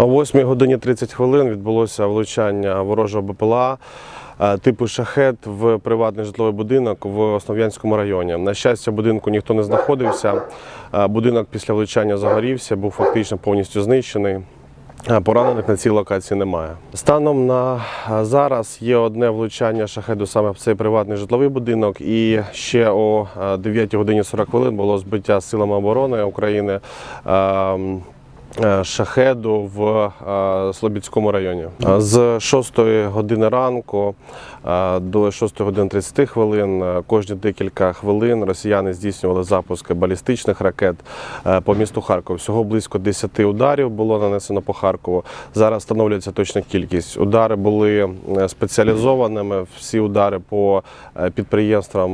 О 8 годині 30 хвилин відбулося влучання ворожого БПЛА е, типу шахет в приватний житловий будинок в Основ'янському районі. На щастя, будинку ніхто не знаходився. Е, Будинок після влучання загорівся, був фактично повністю знищений. Е, Поранених на цій локації немає. Станом на зараз є одне влучання шахеду саме в цей приватний житловий будинок. І ще о е, 9 годині 40 хвилин було збиття силами оборони України. Е, Шахеду в е, Слобідському районі Е, з 6 години ранку до 6 години 30 хвилин кожні декілька хвилин росіяни здійснювали запуски балістичних ракет по місту Харків. Всього близько 10 ударів було нанесено по Харкову. Зараз встановлюється точна кількість. Удари були спеціалізованими. Всі удари по підприємствам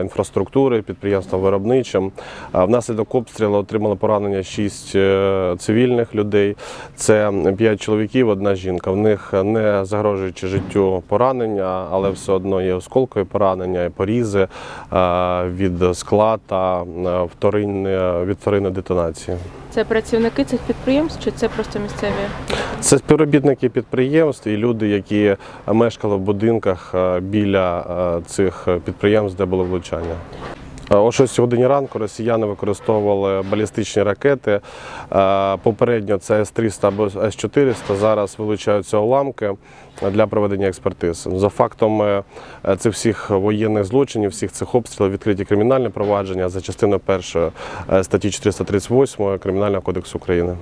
інфраструктури, підприємствам виробничим. Внаслідок обстрілу отримали поранення 6 цивільних людей. Це 5 чоловіків, одна жінка. В них не загрожуючи життю поранення, але все одно є осколкові поранення, і порізи е, від скла та е, вторинне- від вторинної детонації. Це працівники цих підприємств чи це просто місцеві? Це співробітники підприємств і люди, які мешкали в будинках е, біля цих підприємств, де було влучання. Е, О 6 годині ранку росіяни використовували балістичні ракети. Е, Попередньо це С-300 або С-400. Зараз вилучаються уламки для проведення експертиз. За фактом цих всіх воєнних злочинів, всіх цих обстрілів відкриті кримінальне провадження за частиною першої е, статті 438 Кримінального кодексу України.